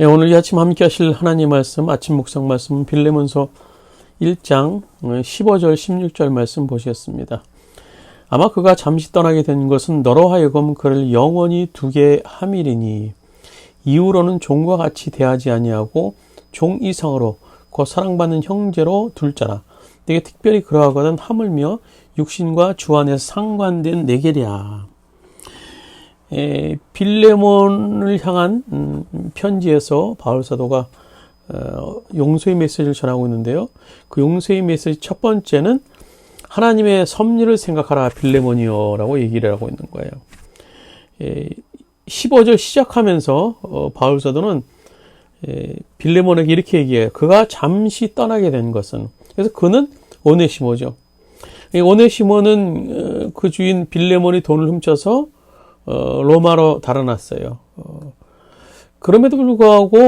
예, 오늘 이 아침 함께 하실 하나님 말씀, 아침 묵상 말씀, 빌레몬서 1장 15절, 16절 말씀 보셨습니다. 아마 그가 잠시 떠나게 된 것은 너로 하여금 그를 영원히 두게 함이리니 이후로는 종과 같이 대하지 아니하고 종 이상으로 곧 사랑받는 형제로 둘 자라. 내게 특별히 그러하거든 하물며 육신과 주 안에서 상관된 내게랴. 에, 빌레몬을 향한 음, 편지에서 바울 사도가 어, 용서의 메시지를 전하고 있는데요. 그 용서의 메시지 첫 번째는 하나님의 섭리를 생각하라 빌레몬이여라고 얘기를 하고 있는 거예요. 에, 15절 시작하면서 어, 바울 사도는 에, 빌레몬에게 이렇게 얘기해요. 그가 잠시 떠나게 된 것은 그래서 그는 오네시모죠. 오네시모는 어, 그 주인 빌레몬이 돈을 훔쳐서 어, 로마로 달아났어요. 어, 그럼에도 불구하고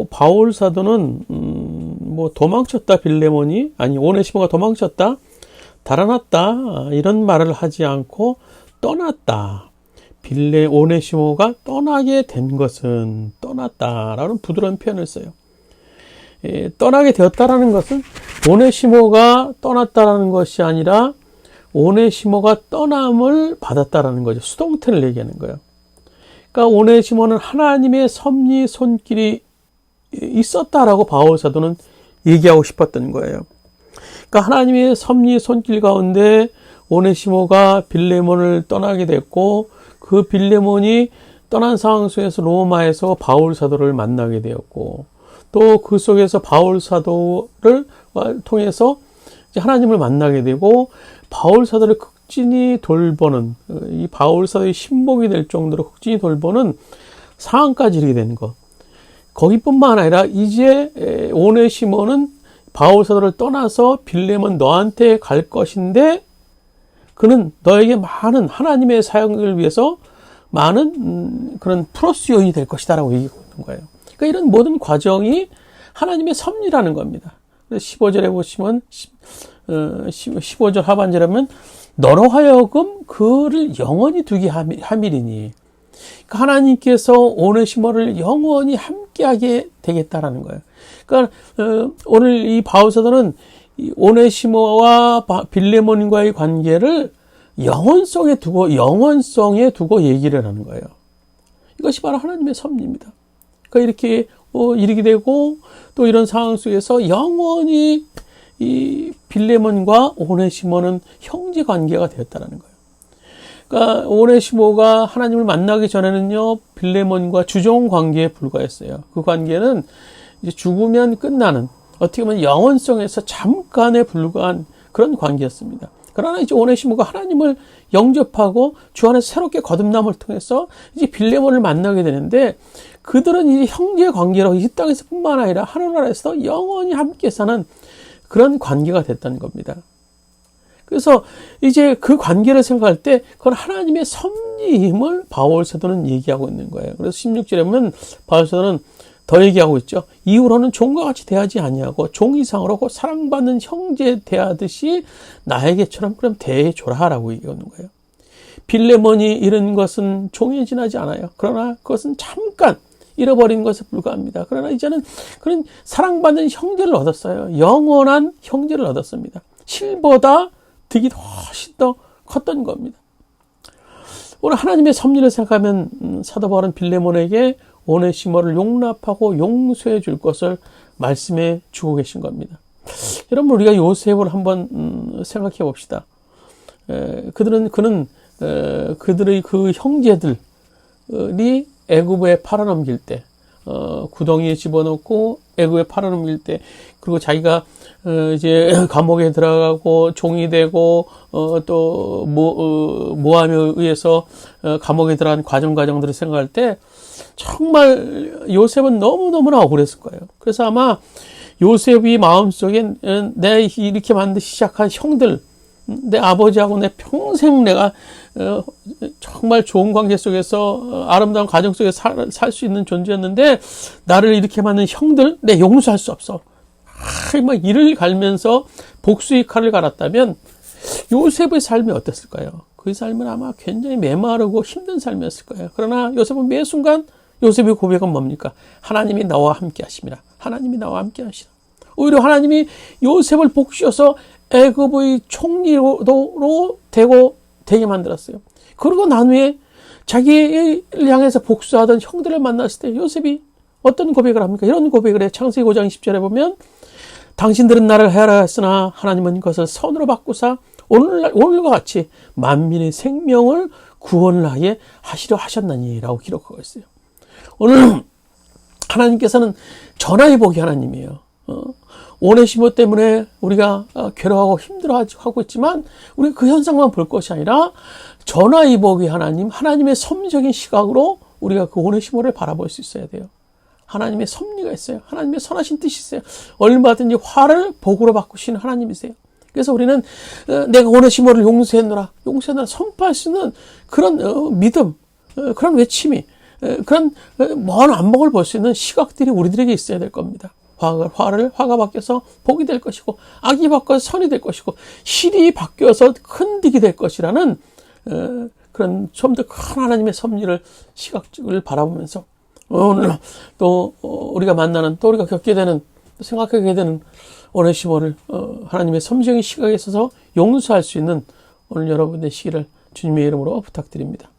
어, 바울 사도는 음, 뭐 도망쳤다 빌레몬이 아니 오네시모가 도망쳤다 달아났다 이런 말을 하지 않고 떠났다. 빌레 오네시모가 떠나게 된 것은 떠났다라는 부드러운 표현을 써요. 예, 떠나게 되었다라는 것은 오네시모가 떠났다라는 것이 아니라 오네시모가 떠남을 받았다라는 거죠. 수동태를 얘기하는 거예요. 그러니까 오네시모는 하나님의 섭리 손길이 있었다라고 바울 사도는 얘기하고 싶었던 거예요. 그러니까 하나님의 섭리 손길 가운데 오네시모가 빌레몬을 떠나게 됐고 그 빌레몬이 떠난 상황 속에서 로마에서 바울 사도를 만나게 되었고 또 그 속에서 바울 사도를 통해서 하나님을 만나게 되고 바울 사도를 극진히 돌보는 이 바울 사도의 신복이 될 정도로 극진히 돌보는 상황까지 이르게 되는 것. 거기뿐만 아니라 이제 오네시모는 바울 사도를 떠나서 빌레몬 너한테 갈 것인데 그는 너에게 많은 하나님의 사역을 위해서 많은 음, 그런 플러스 요인이 될 것이다라고 얘기하고 있는 거예요. 그러니까 이런 모든 과정이 하나님의 섭리라는 겁니다. 15절에 보시면 15절 어, 하반절하면 너로 하여금 그를 영원히 두게 함이리니 그러니까 하나님께서 오네시모를 영원히 함께하게 되겠다라는 거예요. 그러니까 어, 오늘 이 바울사도는 오네시모와 빌레몬과의 관계를 영원성에 두고 영원성에 두고 얘기를 하는 거예요. 이것이 바로 하나님의 섭리입니다. 그러니까 이렇게 어, 이르게 되고 또 이런 상황 속에서 영원히 이 빌레몬과 오네시모는 형제 관계가 되었다는 거예요. 그러니까 오네시모가 하나님을 만나기 전에는요 빌레몬과 주종 관계에 불과했어요. 그 관계는 이제 죽으면 끝나는 어떻게 보면 영원성에서 잠깐에 불과한 그런 관계였습니다. 그러나 이제 오네시모가 하나님을 영접하고 주 안에서 새롭게 거듭남을 통해서 이제 빌레몬을 만나게 되는데 그들은 이제 형제 관계로 이 땅에서뿐만 아니라 하늘나라에서 영원히 함께 사는 그런 관계가 됐다는 겁니다. 그래서 이제 그 관계를 생각할 때 그건 하나님의 섭리임을 바울 사도는 얘기하고 있는 거예요. 그래서 16절에 보면 바울 사도는 더 얘기하고 있죠. 이후로는 종과 같이 대하지 아니하고 종 이상으로 사랑받는 형제 대하듯이 나에게처럼 그럼 대해 줘라라고 얘기하는 거예요. 빌레몬이 이런 것은 종에 지나지 않아요. 그러나 그것은 잠깐 잃어버린 것에 불과합니다. 그러나 이제는 그런 사랑받는 형제를 얻었어요. 영원한 형제를 얻었습니다. 실보다 득이 훨씬 더 컸던 겁니다. 오늘 하나님의 섭리를 생각하면 음, 사도 바울은 빌레몬에게 오네시모를 용납하고 용서해 줄 것을 말씀해 주고 계신 겁니다. 여러분 우리가 요셉을 한번 음, 생각해 봅시다. 그들은 그는 그들의 그 형제들이 애굽에 팔아넘길 때 어, 구덩이에 집어넣고 애굽에 팔아넘길 때 그리고 자기가 어, 이제 감옥에 들어가고 종이 되고 어, 또 모, 어, 모함에 의해서 어, 감옥에 들어간 과정 과정들을 생각할 때 정말 요셉은 너무 너무나 억울했을 거예요. 그래서 아마 요셉이 마음속엔 어, 내가 이렇게 만드 시 작한 형들 내 아버지하고 내 평생 내가 어, 정말 좋은 관계 속에서 어, 아름다운 가정 속에 살 수 있는 존재였는데 나를 이렇게 만든 형들 내 용서할 수 없어. 아, 막 이를 갈면서 복수의 칼을 갈았다면 요셉의 삶이 어땠을까요? 그 삶은 아마 굉장히 메마르고 힘든 삶이었을 거예요. 그러나 요셉은 매 순간 요셉의 고백은 뭡니까? 하나님이 나와 함께 하십니다. 하나님이 나와 함께 하시라. 오히려 하나님이 요셉을 복주셔서 애굽의 총리로 되고 되게 만들었어요. 그리고 난 후에 자기를 향해서 복수하던 형들을 만났을 때 요셉이 어떤 고백을 합니까? 이런 고백을 해. 창세기 5장 10절에 보면 당신들은 나를 해라 했으나 하나님은 그것을 선으로 바꾸사 오늘날, 오늘과 같이 만민의 생명을 구원을 하시려 하셨나니라고 기록하고 있어요. 오늘 하나님께서는 전화의 복이 하나님이에요. 어? 오네시모 때문에 우리가 어, 괴로워하고 힘들어하고 있지만 우리 그 현상만 볼 것이 아니라 전화의 복이 하나님, 하나님의 섭리적인 시각으로 우리가 그 오네시모를 바라볼 수 있어야 돼요. 하나님의 섭리가 있어요. 하나님의 선하신 뜻이 있어요. 얼마든지 화를 복으로 바꾸시는 하나님이세요. 그래서 우리는 어, 내가 오네시모를 용서했노라, 용서했노라 선포할 수 있는 그런 어, 믿음, 어, 그런 외침이, 그런 먼 안목을 볼 수 있는 시각들이 우리들에게 있어야 될 겁니다. 화가, 화를 화가 바뀌어서 복이 될 것이고 악이 바뀌어서 선이 될 것이고 실이 바뀌어서 큰 득이 될 것이라는 그런 좀 더 큰 하나님의 섭리를 시각을 바라보면서 오늘 또 우리가 만나는 또 우리가 겪게 되는 생각하게 되는 오네시모를 하나님의 섭리적인 시각에 있어서 용서할 수 있는 오늘 여러분의 시기를 주님의 이름으로 부탁드립니다.